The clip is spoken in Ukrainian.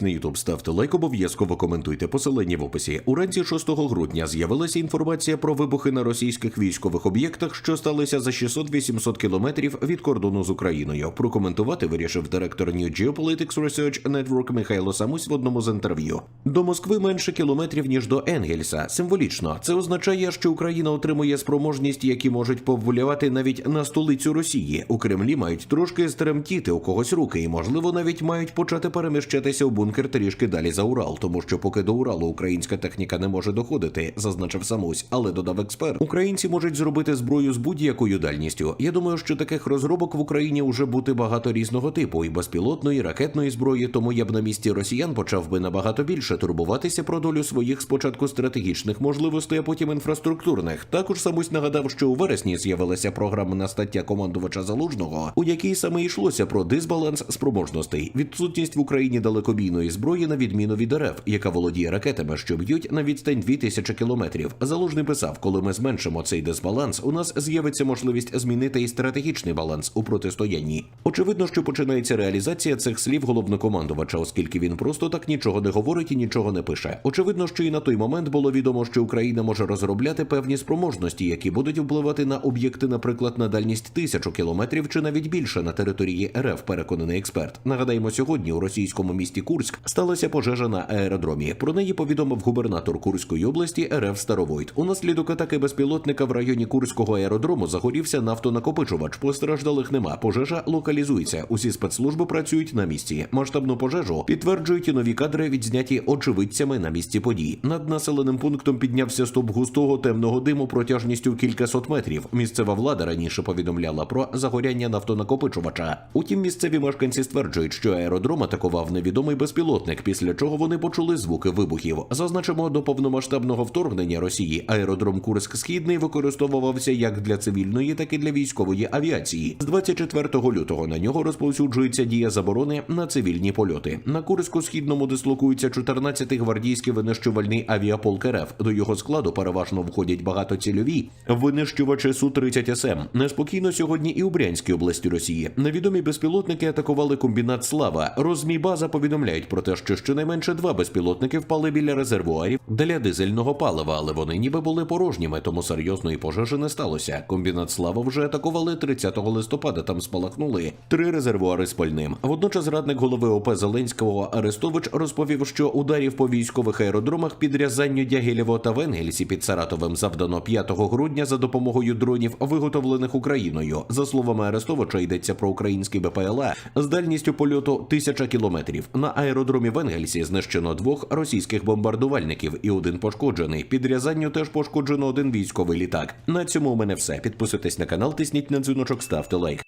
На Ютуб ставте лайк, обов'язково коментуйте посилання в описі. Уранці 6 грудня з'явилася інформація про вибухи на російських військових об'єктах, що сталися за 600-800 кілометрів від кордону з Україною. Прокоментувати вирішив директор New Geopolitics Research Network Михайло Самусь в одному з інтерв'ю. До Москви менше кілометрів ніж до Енгельса. Символічно це означає, що Україна отримує спроможність, які можуть повлиявати навіть на столицю Росії. У Кремлі мають трошки стремтіти у когось руки, і можливо навіть мають почати переміщатися у бункер трішки далі за Урал, тому що поки до Уралу українська техніка не може доходити, зазначив Самусь, але додав експерт. Українці можуть зробити зброю з будь-якою дальністю. Я думаю, що таких розробок в Україні вже бути багато різного типу, і безпілотної, і ракетної зброї. Тому я б на місці росіян почав би набагато більше турбуватися про долю своїх спочатку стратегічних можливостей, а потім інфраструктурних. Також Самусь нагадав, що у вересні з'явилася програмна стаття командувача залужного, у якій саме йшлося про дисбаланс спроможностей, відсутність в Україні далекобійної зброї на відміну від РФ, яка володіє ракетами, що б'ють на відстань 2000 кілометрів. Залужний писав, коли ми зменшимо цей дисбаланс, у нас з'явиться можливість змінити і стратегічний баланс у протистоянні. Очевидно, що починається реалізація цих слів головнокомандувача, оскільки він просто так нічого не говорить і нічого не пише. Очевидно, що і на той момент було відомо, що Україна може розробляти певні спроможності, які будуть впливати на об'єкти, наприклад, на дальність тисячу кілометрів чи навіть більше на території РФ, переконаний експерт. Нагадаємо, сьогодні у російському місті Курськ сталася пожежа на аеродромі. Про неї повідомив губернатор Курської області РФ Старовойт. Унаслідок атаки безпілотника в районі Курського аеродрому загорівся нафтонакопичувач. Постраждалих нема. Пожежа локалізується. Усі спецслужби працюють на місці. Масштабну пожежу підтверджують і нові кадри, відзняті очевидцями на місці подій. Над населеним пунктом піднявся стовп густого темного диму протяжністю кількасот метрів. Місцева влада раніше повідомляла про загоряння нафтонакопичувача. Утім, місцеві мешканці стверджують, що аеродром атакував невідомий безпілотник, після чого вони почули звуки вибухів. Зазначимо, до повномасштабного вторгнення Росії аеродром Курськ Східний використовувався як для цивільної, так і для військової авіації. З 24 лютого на нього розповсюджується дія заборони на цивільні польоти. На Курську східному дислокується 14-й гвардійський винищувальний авіаполк РФ. До його складу переважно входять багатоцільові винищувачі су 30 СМ. Неспокійно сьогодні і у Брянській області Росії. Невідомі безпілотники атакували комбінат Слава. Розмібаза повідомляють про те, що щонайменше два безпілотники впали біля резервуарів для дизельного палива, але вони ніби були порожніми, тому серйозної пожежі не сталося. Комбінат Слава вже атакували 30 листопада. Там спалахнули три резервуари з пальним. Водночас радник голови ОП Зеленського Арестович розповів, що ударів по військових аеродромах під Рязанню, Дягілєво та Венгельсі під Саратовим завдано 5 грудня за допомогою дронів, виготовлених Україною. За словами Арестовича, йдеться про український БПЛА з дальністю польоту 1000 кілометрів. На аеродромі в Енгельсі знищено двох російських бомбардувальників і один пошкоджений. Під Рязанню теж пошкоджено один військовий літак. На цьому у мене все. Підписуйтесь на канал, тисніть на дзвіночок, ставте лайк.